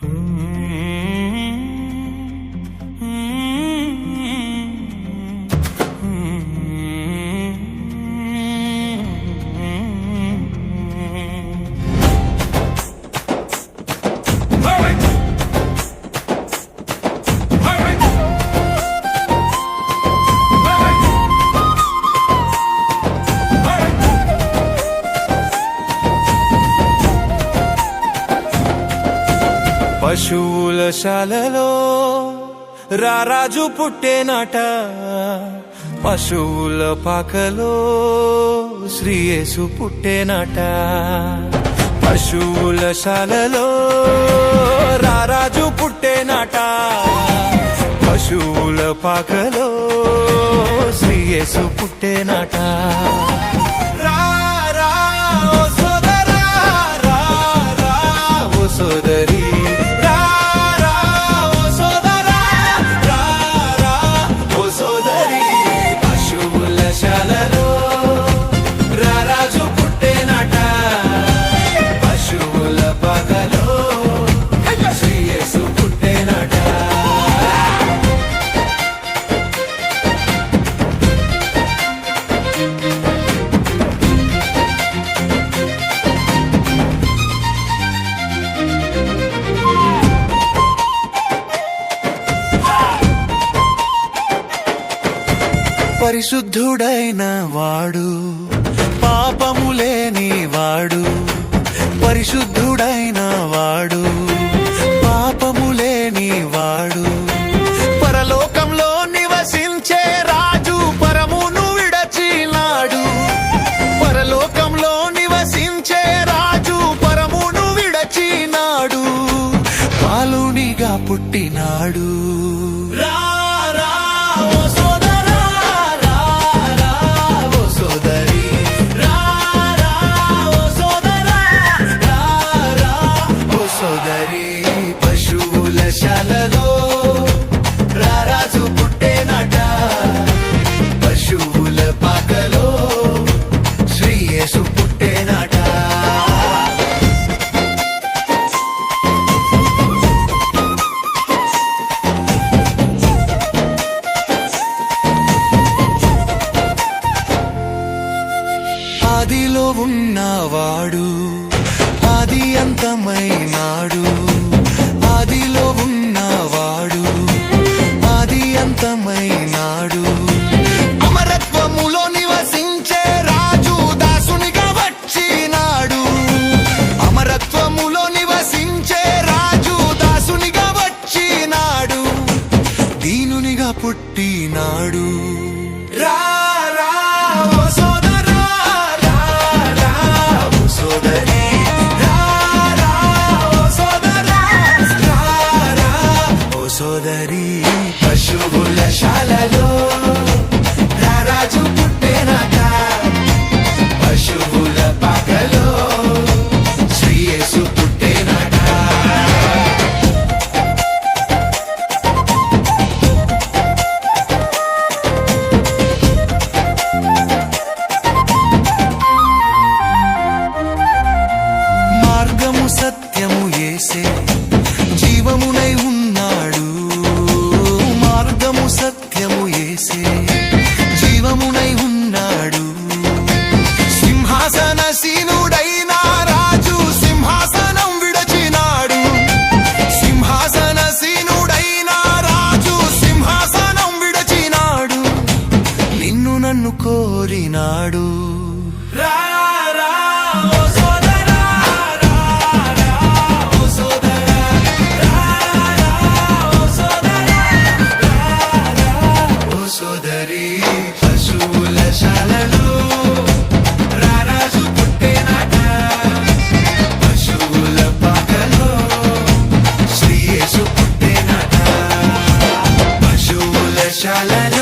Mm-hmm. పశువుల శాలలో రారాజు పుట్టేనట. పశువుల పాకలో శ్రీయేసు పుట్టేనట. పశువుల శాలలో రారాజు పుట్టేనట. పశువుల పాకలో శ్రీయేసు పుట్టేనట. పరిశుద్ధుడైన వాడు పాపములేని వాడు పరిశుద్ధుడైన వాడు పాపములేని వాడు. పరలోకంలో నివసించే రాజు పరమును విడచినాడు. పరలోకంలో నివసించే రాజు పరమును విడచినాడు. పాలునిగా పుట్టినాడు. పశువుల శాలలో రారాజు పుట్టేనట పశువుల పాకలో శ్రీయేసు పుట్టేనట ఆదిలో ఉన్నవాడు ఆది అంతమైనాడు. నాడు. రా రా sha